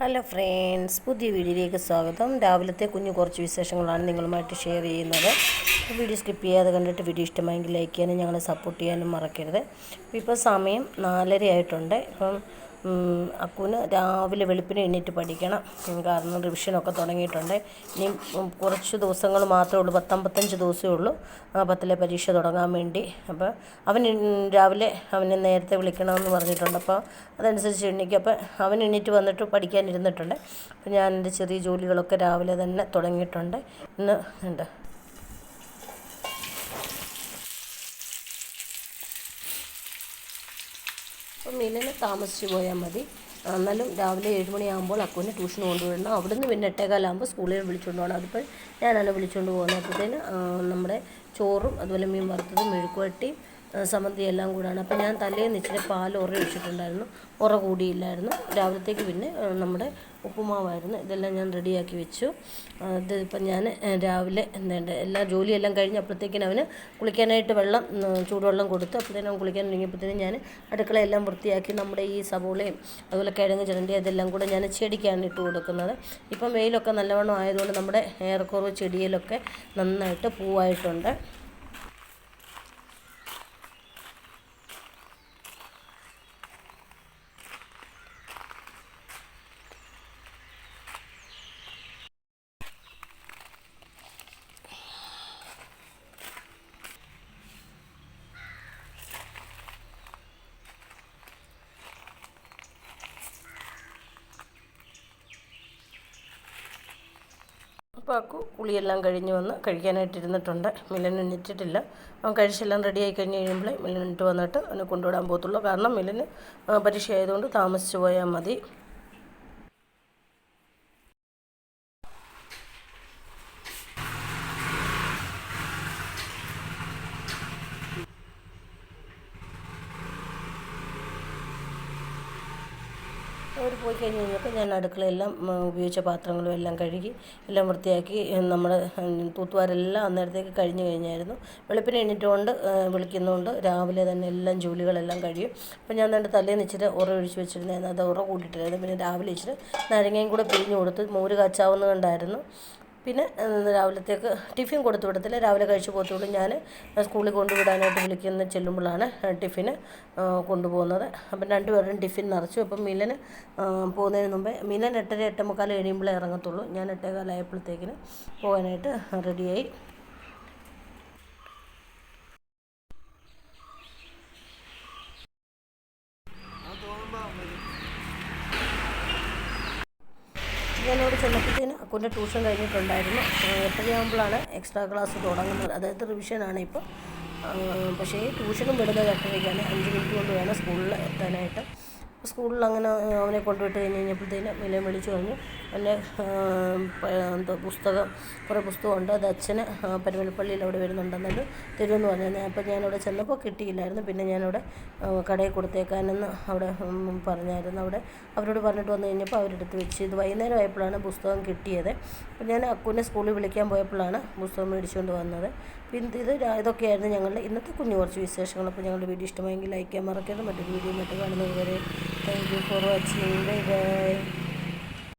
Hello friends പുതിയ വീഡിയോയിലേക്ക് സ്വാഗതം. രാവിലത്തെ കുഞ്ഞു കുറച്ച് വിശേഷങ്ങളാണ് നിങ്ങളുമായിട്ട് ഷെയർ ചെയ്യുന്നത്. വീഡിയോ സ്കിപ്പ് ചെയ്യാതെ കണ്ടിട്ട് വീഡിയോ ഇഷ്ടമായെങ്കിൽ ലൈക്ക് ചെയ്യാനും ഞങ്ങളെ സപ്പോർട്ട് ചെയ്യാനും മറക്കരുത്. ഇപ്പോൾ സമയം നാലര ആയിട്ടുണ്ട് ഇപ്പം അക്കുവിന് രാവിലെ വെളുപ്പിന് എണീറ്റ് പഠിക്കണം. കാരണം റിവിഷനൊക്കെ തുടങ്ങിയിട്ടുണ്ട്. ഇനി കുറച്ച് ദിവസങ്ങൾ മാത്രമേ ഉള്ളൂ. പത്തമ്പത്തഞ്ച് ദിവസമേ ഉള്ളൂ. ആ പത്തിലെ പരീക്ഷ തുടങ്ങാൻ വേണ്ടി. അപ്പോൾ അവൻ രാവിലെ അവനെ നേരത്തെ വിളിക്കണമെന്ന് പറഞ്ഞിട്ടുണ്ട്. അപ്പോൾ അതനുസരിച്ച് എണീക്കും. അപ്പോൾ അവൻ എണീറ്റ് വന്നിട്ട് പഠിക്കാനിരുന്നിട്ടുണ്ട്. അപ്പോൾ ഞാൻ എന്റെ ചെറിയ ജോലികളൊക്കെ രാവിലെ തന്നെ തുടങ്ങിയിട്ടുണ്ട്. ഇന്ന് ഉണ്ട്. അപ്പം മിലന് താമസിച്ച് പോയാൽ മതി. എന്നാലും രാവിലെ ഏഴ് മണിയാകുമ്പോൾ അക്കുവിനെ ട്യൂഷന് കൊണ്ടുവിടണം അവിടുന്ന് പിന്നെ എട്ടേകാലാകുമ്പോൾ സ്കൂളിൽ വിളിച്ചുകൊണ്ട് പോകണം. അതിപ്പോൾ ഞാനാണ് വിളിച്ചുകൊണ്ട് പോകുന്നത്. അപ്പോഴത്തേന് നമ്മുടെ ചോറും അതുപോലെ മീൻ വറുത്തതും മെഴുക്കുവരട്ടിയും ആ, എല്ലാം കൂടാണ്. അപ്പം ഞാൻ തലേന്ന് ഇച്ചിരി പാൽ ഉറ വെച്ചിട്ടുണ്ടായിരുന്നു ഉറ കൂടിയില്ലായിരുന്നു. രാവിലത്തേക്ക് പിന്നെ നമ്മുടെ ഉപ്പുമാവായിരുന്നു. ഇതെല്ലാം ഞാൻ റെഡിയാക്കി വെച്ചു. ഇതിപ്പം ഇത് ഞാൻ രാവിലെ എന്താ എല്ലാ ജോലിയെല്ലാം കഴിഞ്ഞ് അപ്പോഴത്തേക്കിന് അവന് കുളിക്കാനായിട്ട് വെള്ളം ചൂടുവെള്ളം കൊടുത്തു അപ്പോഴത്തേനും അവൻ കുളിക്കാൻ തുടങ്ങിയപ്പോഴത്തേനും ഞാൻ അടുക്കളയെല്ലാം വൃത്തിയാക്കി നമ്മുടെ ഈ സബോളയും അതുപോലെ കിഴങ്ങ് ചിരണ്ടി അതെല്ലാം കൂടെ ഞാൻ ചെടിക്കാണ് ഇട്ട് കൊടുക്കുന്നത്. ഇപ്പം വെയിലൊക്കെ നല്ലവണ്ണം ആയതുകൊണ്ട് നമ്മുടെ ഏറെക്കുറവ് ചെടിയിലൊക്കെ നന്നായിട്ട് പൂവായിട്ടുണ്ട്. അക്കു കുളിയെല്ലാം കഴിഞ്ഞ് വന്ന് കഴിക്കാനായിട്ട് ഇരുന്നിട്ടുണ്ട് മിലൻ എണ്ണിച്ചിട്ടില്ല. അവൻ കഴിച്ചെല്ലാം റെഡിയായി കഴിഞ്ഞ് കഴിയുമ്പോഴേ മിലൻ എണ്ണിട്ട് വന്നിട്ട് അവനെ കൊണ്ടുവിടാൻ പോകത്തുള്ളൂ. കാരണം മിലന് പരീക്ഷ ആയതുകൊണ്ട് താമസിച്ച് പോയാൽ മതി. അവർ പോയി കഴിഞ്ഞ് കഴിഞ്ഞപ്പോൾ ഞാൻ അടുക്കളയെല്ലാം ഉപയോഗിച്ച പാത്രങ്ങളും എല്ലാം കഴുകി എല്ലാം വൃത്തിയാക്കി നമ്മൾ തൂത്തുവാരെല്ലാം അന്നേരത്തേക്ക് കഴിഞ്ഞ് കഴിഞ്ഞായിരുന്നു. വെളുപ്പിന് എണീറ്റുകൊണ്ട് വിളിക്കുന്നതുകൊണ്ട് രാവിലെ തന്നെ എല്ലാം ജോലികളെല്ലാം കഴിയും. അപ്പോൾ ഞാൻ എന്റെ തലേന്ന് ഇച്ചിരി ഉറ ഒഴിച്ച് വെച്ചിരുന്നായിരുന്നു അത് ഉറ കൂട്ടിയിട്ടായിരുന്നു പിന്നെ രാവിലെ ഇച്ചിരി നാരങ്ങയും കൂടെ പിഴിഞ്ഞ് കൊടുത്ത് മോര് കാച്ചാവുന്ന കണ്ടായിരുന്നു. പിന്നെ രാവിലത്തേക്ക് ടിഫിൻ കൊടുത്തു വിടത്തില്ല. രാവിലെ കഴിച്ച് പോകത്തുള്ളൂ ഞാൻ സ്കൂളിൽ കൊണ്ടുവിടാനായിട്ട് വിളിക്കുന്ന ചെല്ലുമ്പോഴാണ് ടിഫിന് കൊണ്ടുപോകുന്നത്. അപ്പം രണ്ടുപേരും ടിഫിൻ നിറച്ചു. അപ്പം മിലന് പോകുന്നതിന് മുമ്പേ മിലൻ എട്ടര എട്ടേ മുക്കാൽ കഴിയുമ്പോഴേ ഇറങ്ങത്തുള്ളൂ. ഞാൻ എട്ടേകാലായപ്പോഴത്തേക്കിന് പോകാനായിട്ട് റെഡിയായി. ഞാനവിടെ ചെന്നപ്പോഴത്തേന് അക്കുന്റെ ട്യൂഷൻ കഴിഞ്ഞിട്ടുണ്ടായിരുന്നു. എപ്പോഴാകുമ്പോഴാണ് എക്സ്ട്രാ ക്ലാസ് തുടങ്ങുന്നത്. അതായത് റിവിഷനാണ് ഇപ്പോൾ. പക്ഷേ ട്യൂഷനും വിടുന്നത് എട്ടരയ്ക്കാണ്. അഞ്ച് മിനിറ്റ് കൊണ്ട് വേണം സ്കൂളിൽ എത്താനായിട്ട്. സ്കൂളിൽ അങ്ങനെ അവനെ കൊണ്ടുവിട്ട് കഴിഞ്ഞ് കഴിഞ്ഞപ്പോഴത്തേന് വിലയും വിളിച്ചു പറഞ്ഞു എന്റെ എന്തോ പുസ്തകം കുറേ പുസ്തകമുണ്ട് അത് അച്ഛന് പരുവലപ്പള്ളിയിൽ അവിടെ വരുന്നുണ്ടെന്നത് തരുമെന്ന് പറഞ്ഞു അപ്പോൾ ഞാനവിടെ ചെന്നപ്പോൾ കിട്ടിയില്ലായിരുന്നു. പിന്നെ ഞാനവിടെ കടയിൽ കൊടുത്തേക്കാനെന്ന് അവിടെ പറഞ്ഞായിരുന്നു. അവിടെ അവരോട് പറഞ്ഞിട്ട് വന്നു കഴിഞ്ഞപ്പോൾ അവരെടുത്ത് വെച്ച്. ഇത് വൈകുന്നേരം ആയപ്പോഴാണ് പുസ്തകം കിട്ടിയത്. അപ്പോൾ ഞാൻ അക്കുവിനെ സ്കൂളിൽ വിളിക്കാൻ പോയപ്പോഴാണ് പുസ്തകം മേടിച്ചുകൊണ്ട് വന്നത്. പിന്നെ ഇത് ഇതൊക്കെയായിരുന്നു ഞങ്ങളുടെ ഇന്നത്തെ കുഞ്ഞു കുറച്ച് വിശേഷങ്ങൾ. അപ്പോൾ ഞങ്ങളുടെ വീഡിയോ ഇഷ്ടമായെങ്കിൽ ലൈക്ക് ചെയ്യാൻ മറക്കരുത്. മറ്റൊരു വീഡിയോ മറ്റു കാണുന്നത് വരെ thank you for watching bye bye